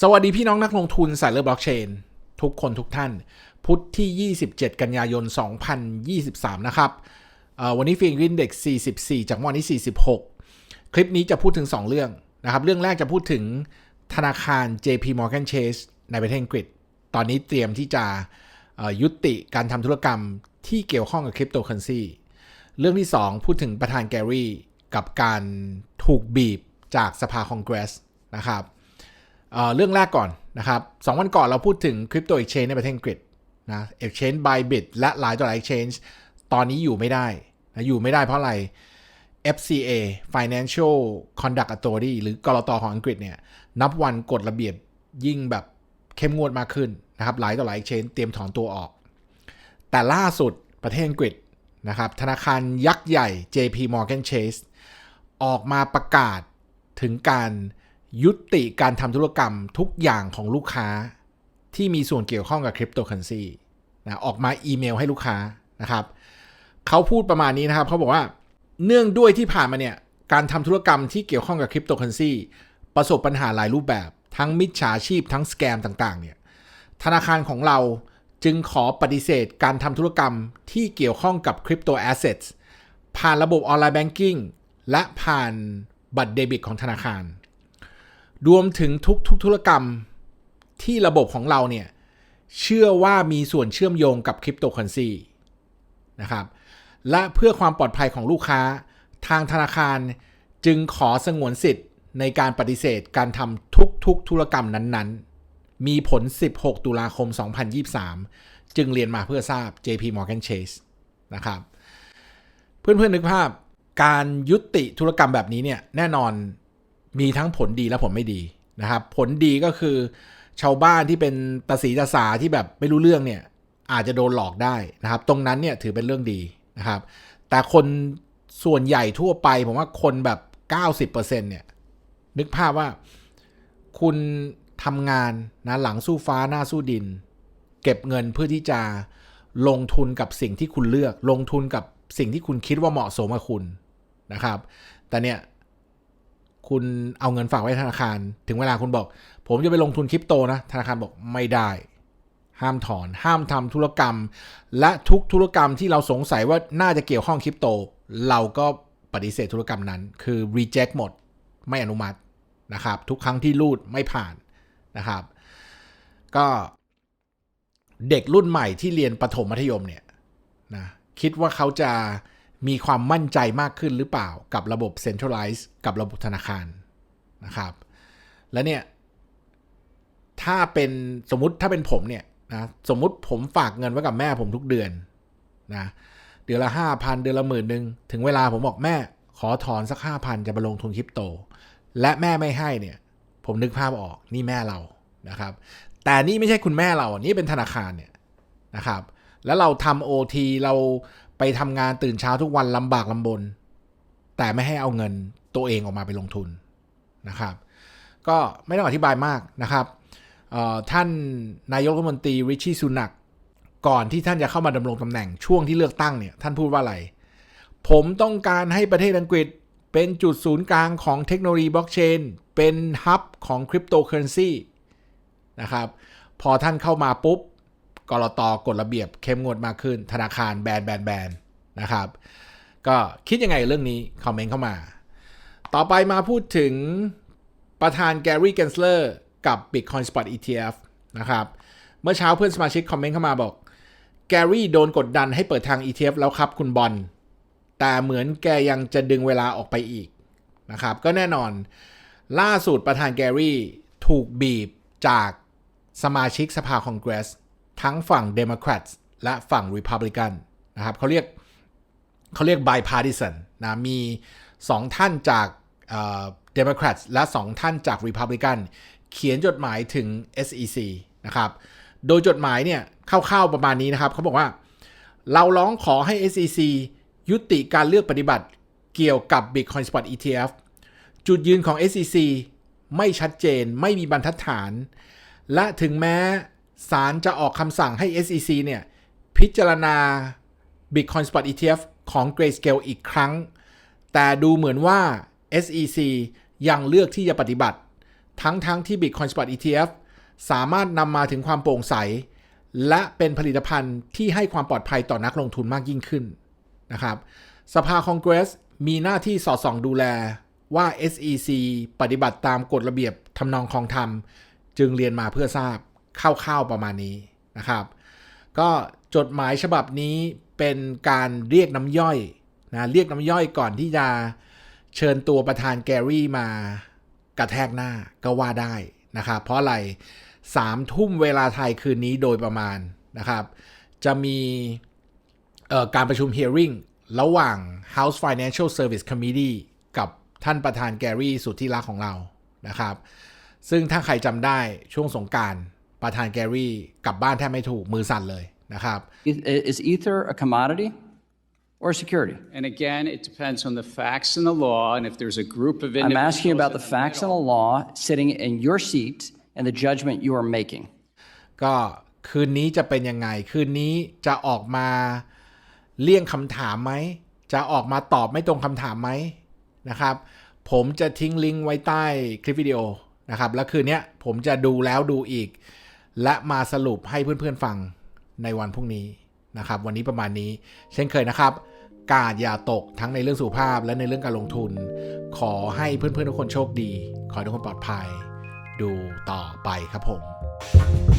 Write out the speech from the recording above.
สวัสดีพี่น้องนักลงทุนสายเลือบล็อกเชน ทุกคนทุกท่าน พุทธที่ 27 กันยายน 2023 นะครับวันนี้ฟิงวินเด็ก44 จากวันที่ 46 คลิปนี้จะพูดถึง 2 เรื่องนะครับ เรื่องแรกจะพูดถึงธนาคาร JP Morgan Chase ในประเทศอังกฤษ ตอนนี้เตรียมที่จะยุติการทำธุรกรรมที่เกี่ยวข้องกับคริปโตเคอเรนซีเรื่องที่ 2 พูดถึงประธานแกรี่กับการถูกบีบจากสภาคองเกรสนะครับ เเรื่องแรกก่อนนะครับสองวันก่อนเราพูดถึงคริปโต Exchange ในประเทศอังกฤษนะ Exchange Bybit และหลายต่อหลาย Exchange ตอนนี้อยู่ไม่ได้นะอยู่ไม่ได้เพราะอะไร FCA Financial Conduct Authority หรือกรตของอังกฤษเนี่ยนับวันกฎระเบียบยิ่งแบบเข้มงวดมากขึ้นนะครับหลายต่อหลาย Exchange เตรียมถอนตัวออก แต่ล่าสุดประเทศอังกฤษนะครับธนาคารยักษ์ใหญ่ JP Morgan Chase ออกมาประกาศถึงการ ยุติการทำธุรกรรมทุกอย่างของลูกค้าที่มีส่วนเกี่ยวข้องกับคริปโตเคอเรนซีนะออกมาอีเมลให้ลูกค้านะครับเขาพูดประมาณนี้นะครับเขาบอกว่าเนื่องด้วยที่ผ่านมาเนี่ยการทำธุรกรรมที่เกี่ยวข้องกับคริปโตเคอเรนซีประสบปัญหาหลายรูปแบบ ทั้งมิจฉาชีพทั้งสแกมต่างๆเนี่ยธนาคารของเราจึงขอปฏิเสธการทำธุรกรรมที่เกี่ยวข้องกับคริปโตแอสเซทผ่านระบบออนไลน์แบงกิ้งและผ่านบัตรเดบิตของธนาคาร รวมถึงทุกทุกธุรกรรมที่ระบบของเราเนี่ย เชื่อว่ามีส่วนเชื่อมโยงกับคริปโตเคอเรนซีนะครับ และเพื่อความปลอดภัยของลูกค้าทางธนาคารจึงขอสงวนสิทธิ์ในการปฏิเสธการทำทุกทุกธุรกรรมนั้นๆ มีผล 16 ตุลาคม 2023 จึงเรียนมาเพื่อทราบ JP Morgan Chase นะครับ เพื่อนๆนึกภาพการยุติธุรกรรมแบบนี้เนี่ย แน่นอน มีทั้งผลดีและผลไม่ดีนะครับ ผลดีก็คือ ชาวบ้านที่เป็นตาสีตาสาที่แบบไม่รู้เรื่องเนี่ย อาจจะโดนหลอกได้นะครับ ตรงนั้นเนี่ยถือเป็นเรื่องดีนะครับ แต่คนส่วนใหญ่ทั่วไปผมว่าคนแบบ 90%เนี่ยนึกภาพว่าคุณทำงานนะหลังสู้ฟ้าหน้าสู้ดิน เก็บเงินเพื่อที่จะลงทุนกับสิ่งที่คุณเลือก ลงทุนกับสิ่งที่คุณคิดว่าเหมาะสมกับคุณนะครับ แต่เนี่ย คุณเอาเงินฝากไว้ธนาคาร ถึงเวลาคุณบอก ผมจะไปลงทุนคริปโตนะ ธนาคารบอกไม่ได้ ห้ามถอน ห้ามทำธุรกรรม และทุกธุรกรรมที่เราสงสัยว่าน่าจะเกี่ยวข้องคริปโต เราก็ปฏิเสธธุรกรรมนั้น คือ reject หมด ไม่อนุมัตินะครับ ทุกครั้งที่รูดไม่ผ่านนะครับ ก็เด็กรุ่นใหม่ที่เรียนประถมมัธยมเนี่ยนะคิดว่าเขาจะ มีความมั่นใจมากขึ้นหรือเปล่ากับระบบ centralize กับระบบธนาคารนะครับ และเนี่ย ถ้าเป็นสมมติถ้าเป็นผมเนี่ยนะสมมุติผมฝากเงินไว้กับแม่ผมทุกเดือนนะเดือนละห้าพันเดือนละหมื่นหนึ่งถึงเวลาผมบอกแม่ขอถอนสักห้าพันจะไปลงทุนคริปโต และแม่ไม่ให้เนี่ย ผมนึกภาพออกนี่แม่เรานะครับ แต่นี่ไม่ใช่คุณแม่เรานี่เป็นธนาคารเนี่ยนะครับ แล้วเราทำโอทีเรา ไปทำงานตื่นเช้าทุกวันลำบากลำบน แต่ไม่ให้เอาเงินตัวเองออกมาไปลงทุนนะครับ ก็ไม่ต้องอธิบายมากนะครับท่านนายกรัฐมนตรีริชี่ซูนักก่อนที่ท่านจะเข้ามาดำรงตำแหน่งช่วงที่เลือกตั้งเนี่ยท่านพูดว่าอะไร ผมต้องการให้ประเทศอังกฤษเป็นจุดศูนย์กลางของเทคโนโลยีบล็อกเชนเป็นฮับของคริปโตเคอเรนซีนะครับ พอท่านเข้ามาปุ๊บ กรตกฎระเบียบเข้มงวดมากขึ้น ธนาคารแบนแบนแบนนะครับ ก็คิดยังไงเรื่องนี้ คอมเมนต์เข้ามา ต่อไปมาพูดถึงประธานแกรี่เกนสเลอร์กับ Bitcoin Spot ETF นะครับ เมื่อเช้าเพื่อนสมาชิกคอมเมนต์เข้ามาบอกแกรี่โดนกดดันให้เปิดทาง ETF แล้วครับคุณบอลแต่เหมือนแกยังจะดึงเวลาออกไปอีกนะครับ ก็แน่นอนล่าสุดประธานแกรี่ถูกบีบจากสมาชิกสภาคองเกรส ทั้งฝั่ง Democrats และฝั่ง Republican นะครับเขาเรียกเขาเรียก bipartisan นะมี 2 ท่านจากเอ่อ Democrats และ 2 ท่านจาก Republican เขียนจดหมายถึง SEC นะครับ โดยจดหมายเนี่ยเข้าๆประมาณนี้นะครับเขาบอกว่า เราร้องขอให้ SEC ยุติการเลือกปฏิบัติเกี่ยวกับ Bitcoin Spot ETF จุดยืนของ SEC ไม่ชัดเจนไม่มีบรรทัดฐาน และถึงแม้ ศาลจะออกคำสั่งให้ SEC เนี่ย พิจารณา Bitcoin Spot ETF ของ Grayscale อีกครั้ง แต่ดูเหมือนว่า SEC ยังเลือกที่จะปฏิบัติ ทั้งๆทที่ Bitcoin Spot ETF สามารถนำมาถึงความโปร่งใส และเป็นผลิตภัณฑ์ที่ให้ความปลอดภัยต่อนักลงทุนมากยิ่งขึ้นนะครับ สภาคองเกรสมีหน้าที่สอดส่องดูแลว่า SEC ปฏิบัติตามกฎระเบียบทำนองคองธรรม จึงเรียนมาเพื่อทราบ คร่าวๆประมาณนี้นะครับ ก็จดหมายฉบับนี้เป็นการเรียกน้ำย่อยนะเรียกน้ำย่อยก่อนที่จะเชิญตัวประธานแกรี่มากระแทกหน้าก็ว่าได้นะครับ เพราะอะไรสามทุ่มเวลาไทยคืนนี้โดยประมาณนะครับ จะมีการประชุม hearing ระหว่าง House Financial Service Committee กับท่านประธานแกรี่สุดที่รักของเรานะครับ ซึ่งถ้าใครจำได้ช่วงสงการ ประธานแกรี่กลับบ้านแทบไม่ถูกมือสั่นเลยนะครับ Eth- Is Ether a commodity or a security? And again, it depends on the facts and the law, and if there's a group of I'm individuals. asking you about the that facts and the law sitting in your seat and the judgment you are making. ก็คืนนี้จะเป็นยังไง คืนนี้จะออกมาเลี่ยงคำถามไหม จะออกมาตอบไม่ตรงคำถามไหมนะครับ ผมจะทิ้งลิงก์ไว้ใต้คลิปวิดีโอนะครับ แล้วคืนเนี้ยผมจะดูแล้วดูอีก และมาสรุปให้เพื่อนๆฟังในวันพรุ่งนี้นะครับ วันนี้ประมาณนี้ เช่นเคยนะครับ กาดอย่าตกทั้งในเรื่องสุขภาพและในเรื่องการลงทุน ขอให้เพื่อนๆทุกคนโชคดี ขอให้ทุกคนปลอดภัย ดูต่อไปครับผม